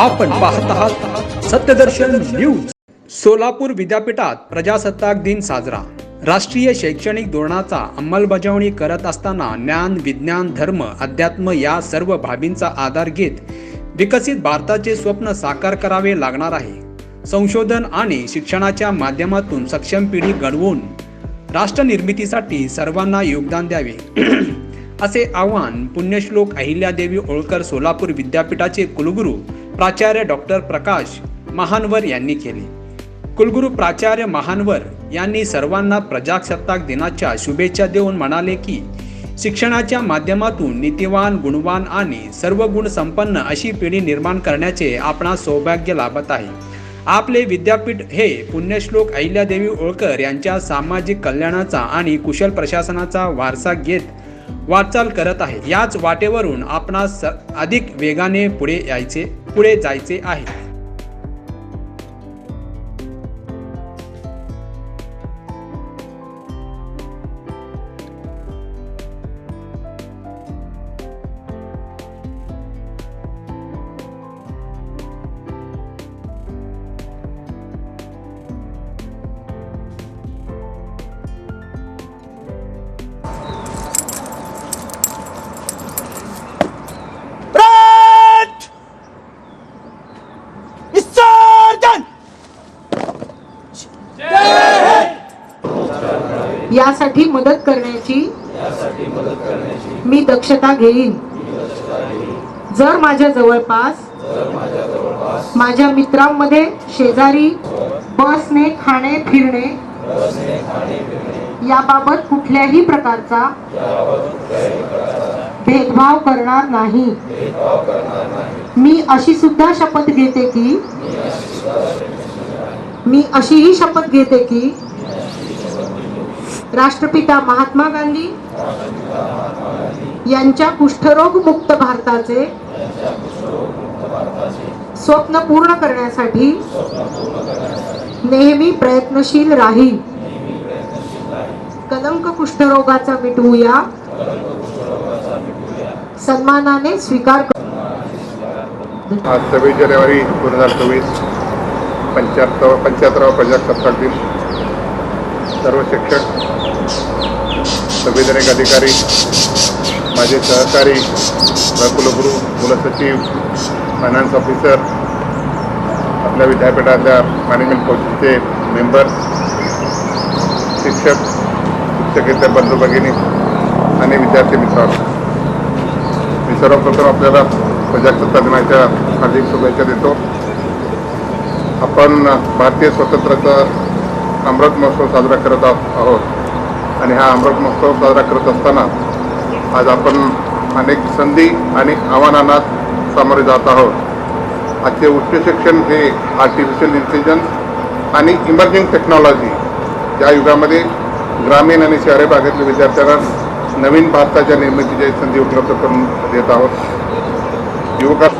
आपण पाहत आहात सत्यदर्शन न्यूज. सोलापूर विद्यापीठात प्रजासत्ताक दिन साजरा. राष्ट्रीय शैक्षणिक धोरणाचा अंमलबजावणी करत असताना ज्ञान विज्ञान धर्म अध्यात्म या सर्व बाबींचा आधार घेत विकसित भारताचे स्वप्न साकार करावे लागणार आहे. संशोधन आणि शिक्षणाच्या माध्यमातून सक्षम पिढी घडवून राष्ट्रनिर्मितीसाठी सर्वांना योगदान द्यावे. असे आवाहन पुण्यश्लोक अहिल्यादेवी होळकर सोलापूर विद्यापीठाचे कुलगुरू प्राचार्य डॉक्टर प्रकाश महानवर यांनी केले. कुलगुरू प्राचार्य महानवर यांनी सर्वांना प्रजासत्ताक दिनाच्या शुभेच्छा देऊन म्हणाले की शिक्षणाच्या माध्यमातून नीतिवान गुणवान आणि सर्व गुण संपन्न अशी पिढी निर्माण करण्याचे आपणास सौभाग्य लाभत आहे. आपले विद्यापीठ हे पुण्यश्लोक अहिल्यादेवी होळकर यांच्या सामाजिक कल्याणाचा आणि कुशल प्रशासनाचा वारसा घेत वाटचाल करत आहे याच वाटेवरून आपणास अधिक वेगाने पुढे यायचे पुढे जायचे आहे. यासाठी मदत करण्याची मी दक्षता घेईन. जर माझ्या जवळपास माझ्या मित्रांमध्ये शेजारी बसने खाणे फिरणे याबाबत कुठल्याही प्रकारचा भेदभाव करणार नाही. मी अशी सुद्धा शपथ घेते मी अशीही शपथ घेते की राष्ट्रपिता महात्मा गांधी यांच्या कुष्ठरोग मुक्त भारताचे स्वप्न पूर्ण करण्यासाठी नेहमी प्रयत्नशील राहील. कलंक कुष्ठरोगाचा मिटवूया. सन्मानाने स्वीकार आज सव्वीस जानेवारी दोन हजार चोवीस पंच्याहत्तर पंच्याहत्तरावा प्रजासत्ताक दिन. सर्व शिक्षक संविधानिक अधिकारी माझे सहकारी कुलगुरू कुलसचिव फायनान्स ऑफिसर आपल्या विद्यापीठातल्या मॅनेजमेंट कौन्सिलचे मेंबर शिक्षक शिक्षकेतर बंधू भगिनी आणि विद्यार्थी मित्रांनो. मी सर्वप्रथम आपल्याला प्रजासत्ताक दिनाच्या हार्दिक शुभेच्छा देतो. आपण भारतीय स्वातंत्र्याचा अमृत महोत्सव साजरा करत आहोत. आणि हा अमृत महोत्सव साजरा करत असताना आज आपण अनेक संधी आणि आव्हानांना सामोरे जात आहोत. आजचे उच्च शिक्षण हे आर्टिफिशियल इंटेलिजन्स आणि इमर्जिंग टेक्नॉलॉजी या युगामध्ये ग्रामीण आणि शहरी भागातील विद्यार्थ्यांना नवीन भारताच्या निर्मितीची संधी उपलब्ध करून देत आहोत. युवकांना